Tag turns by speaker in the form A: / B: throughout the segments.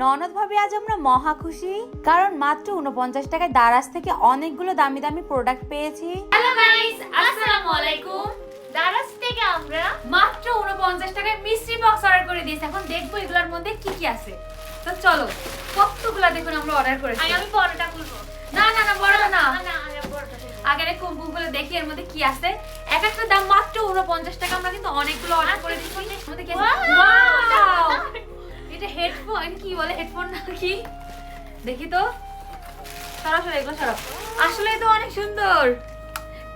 A: ননদ ভাবে আজ আমরা মহা খুশি। কারণ মাত্র উনপঞ্চাশ টাকায় দারাজ থেকে অনেকগুলো দামি দামি প্রোডাক্ট পেয়েছি।
B: হ্যালো গাইস আসসালামু আলাইকুম।
C: দারাজ থেকে আমরা
B: মাত্র 49 টাকায় মিষ্টি বক্স অর্ডার করে দিয়েছি। এখন দেখব এগুলোর মধ্যে কি কি আছে। তো চলো কতগুলা দেখুন আমরা অর্ডার করেছি।
C: আমি বড়টা খুলবো।
B: না না না বড় না।
C: না না আগে বড়টা খুলবো।
B: আগে রে কুম কুম করে দেখি এর মধ্যে কি আছে। এক একটা দাম মাত্র 49 টাকা আমরা কিন্তু অনেকগুলো অর্ডার করে দিয়েছি। মধ্যে কি আছে! এটা হেডফোন কি বলে হেডফোন না কি? দেখি তো। সরাসরি এগুলো সরাব আসলে তো অনেক সুন্দর।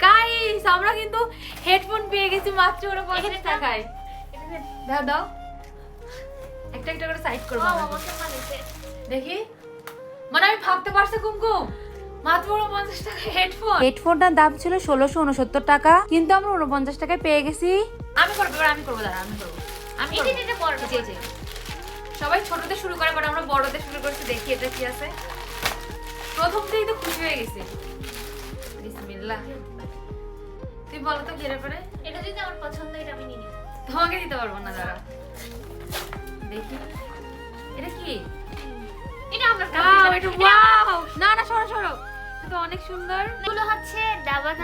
B: গাইস আমরা কিন্তু হেডফোন পেয়ে গেছি মাত্র ওরা পঞ্চাশ টাকায়। দাও। দাও একটা একটা করে সাইড করব। দেখি। মানে আমি ভাবতে পারছি কুমকুম। মাত্র হেডফোন
A: হেডফোনটার দাম ছিল ষোলোশো উনসত্তর টাকা। কিন্তু আমরা উনপঞ্চাশ টাকায় পেয়ে গেছি।
B: আমি করব আমি করব দাঁড়া আমি করব। আমি করব। সবাই ছোটতে শুরু করে বাট আমরা বড়তে শুরু করছি। দেখি এটা কি আছে। প্রথম থেকেই তো খুশি হয়ে গেছি। বিসমিল্লাহ। তুই বলো তো কি
C: এটা যদি আমার পছন্দ এটা আমি নিয়ে
B: তোমাকে দিতে পারব না দাঁড়া। দেখি। এটা কি?
C: এটা আমরা
B: এটা এটা অনেক সুন্দর।
C: এগুলো হচ্ছে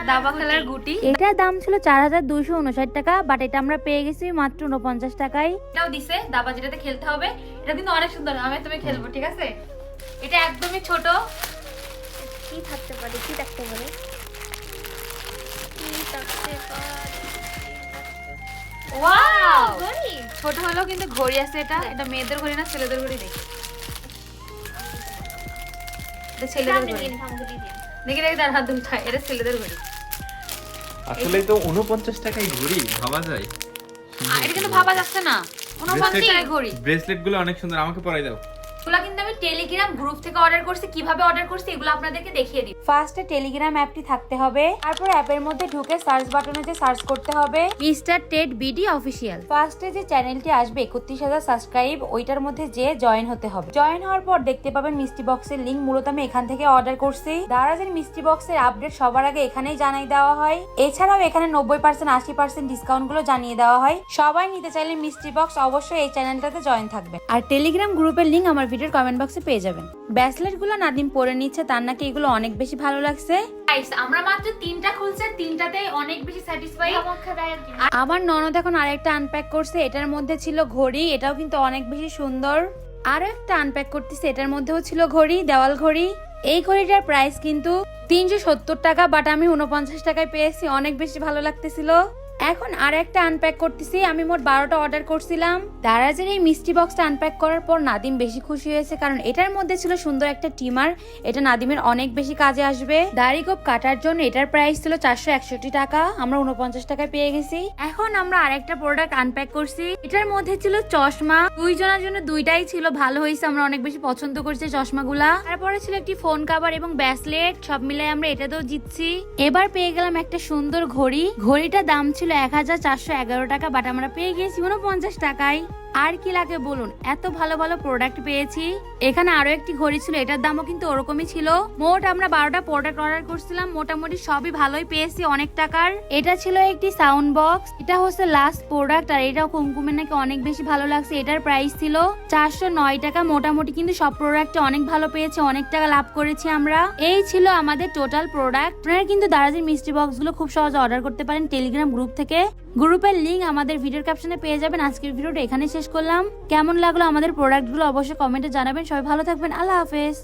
C: দাবা খেলার গুটি।
A: এটার দাম ছিল চার হাজার দুইশো উনষাট টাকা বাট এটা আমরা পেয়ে গেছি মাত্র উনপঞ্চাশ টাকায়।
B: এটাও দিছে দাবা যেটাতে খেলতে হবে এটা কিন্তু অনেক সুন্দর আমি তুমি খেলব ঠিক আছে? এটা একদমই ছোট।
C: কি থাকতে পারে কি থাকতে পারে? কি থাকতে পারে?
B: ওয়াও ছোট হলেও কিন্তু ঘড়ি আছে এটা এটা মেয়েদের ঘড়ি না ছেলেদের ঘড়ি দেখি। এটা ছেলেদের ঘড়ি
C: নিন আমাকে দিয়ে দিন
B: দেখি দেখি তার হাত দুলটা এটা ছেলেদের ঘড়ি
D: আসলে তো উনপঞ্চাশ টাকায় ঘড়ি ভাবা যায়।
B: এটা কিন্তু ভাবা যাচ্ছে না। উনপঞ্চাশ টাকায় ঘড়ি।
D: ব্রেসলেটগুলো অনেক সুন্দর আমাকে পরাই দাও।
B: এগুলো কিন্তু আমি টেলিগ্রাম গ্রুপ থেকে অর্ডার করছি কীভাবে অর্ডার করছি এগুলো আপনাদেরকে দেখিয়ে দিই
A: ফার্স্টে টেলিগ্রাম অ্যাপটি থাকতে হবে তারপর অ্যাপের মধ্যে ঢুকে সার্চ বাটনে যে সার্চ করতে হবে। মিস্টার টেড বিডি অফিসিয়াল ফার্স্টে যে চ্যানেলটি আসবে একত্রিশ হাজার সাবস্ক্রাইব ওইটার মধ্যে যে জয়েন হতে হবে। জয়েন হওয়ার পর দেখতে পাবেন মিষ্টি বক্সের লিঙ্ক মূলত আমি এখান থেকে অর্ডার করছি। দারাজের মিষ্টি বক্সের আপডেট সবার আগে এখানেই জানাই দেওয়া হয়। এছাড়াও এখানে নব্বই পার্সেন্ট আশি পার্সেন্ট ডিসকাউন্টগুলো জানিয়ে দেওয়া হয়। সবাই নিতে চাইলে মিষ্টি বক্স অবশ্যই এই চ্যানেলটাতে জয়েন থাকবে আর টেলিগ্রাম গ্রুপের লিঙ্ক আমার ভিডিওর কমেন্ট বক্সে পেয়ে যাবেন। ব্যাসলেটগুলো নাদিম পরে নিচ্ছে তার নাকি এগুলো অনেক বেশি ভালো লাগছে।
B: আমরা মাত্র তিনটা খুলছে তিনটাতেই অনেক বেশি স্যাটিসফাই
A: ননদ এখন আরেকটা আনপ্যাক করছে এটার মধ্যে ছিল ঘড়ি এটাও কিন্তু অনেক বেশি সুন্দর। আরও একটা আনপ্যাক করতেছে এটার মধ্যেও ছিল ঘড়ি দেওয়াল ঘড়ি। এই ঘড়িটার প্রাইস কিন্তু তিনশো সত্তর টাকা বাট আমি উনপঞ্চাশ টাকায় পেয়েছি অনেক বেশি ভালো লাগতেছিল। এখন আর একটা আনপ্যাক করতেছি। আমি মোট বারোটা অর্ডার করছিলাম। দারাজের এই মিষ্টি বক্সটা আনপ্যাক করার পর নাদিম বেশি খুশি হয়েছে, কারণ এটার মধ্যে ছিল সুন্দর একটা টিমার। এটা নাদিমের অনেক বেশি কাজে আসবে। দাড়ি কোপ কাটার জন্য এটার প্রাইস ছিল চারশো একষট্টি টাকা। আমরা উনপঞ্চাশ টাকায় পেয়ে গেছি। এখন আমরা আরেকটা প্রোডাক্ট আনপ্যাক করছি। এটার মধ্যে ছিল চশমা। দুইজনের জন্য দুইটাই ছিল ভালো হয়েছে, আমরা অনেক বেশি পছন্দ করছি চশমাগুলা। তারপরে ছিল একটি ফোন কাভার এবং ব্যাসলেট সব মিলাই আমরা এটাতেও জিতছি। এবার পেয়ে গেলাম একটা সুন্দর ঘড়ি। ঘড়িটার দাম ছিল এক হাজার চারশো এগারো টাকা বাট আমরা পেয়ে গিয়েছি উনপঞ্চাশ টাকায়। আর কি লাগে বলুন? এত ভালো ভালো প্রোডাক্ট পেয়েছি। এখানে আরও একটি ঘড়ি ছিল, এটার দামও কিন্তু ওরকমই ছিল। মোট আমরা বারোটা প্রোডাক্ট অর্ডার করছিলাম, মোটামুটি সবই ভালোই পেয়েছি অনেক টাকার। এটা ছিল একটি সাউন্ড বক্স এটা হচ্ছে লাস্ট প্রোডাক্ট আর এটা কুমকুমের নাকি অনেক বেশি ভালো লাগছে, এটার প্রাইস ছিল চারশো নয় টাকা। মোটামুটি কিন্তু সব প্রোডাক্টে অনেক ভালো পেয়েছে, অনেক টাকা লাভ করেছি আমরা। এই ছিল আমাদের টোটাল প্রোডাক্ট আপনারা কিন্তু দারাজের মিষ্টি বক্সগুলো খুব সহজে অর্ডার করতে পারেন টেলিগ্রাম গ্রুপ থেকে। গ্রুপের লিঙ্ক আমাদের ভিডিওর ক্যাপশনে পেয়ে যাবেন। আজকের ভিডিওটা এখানে শেষ করলাম। কেমন লাগল আমাদের প্রোডাক্টগুলো অবশ্যই কমেন্টে জানাবেন। সবাই ভালো থাকবেন। আল্লাহ হাফেজ।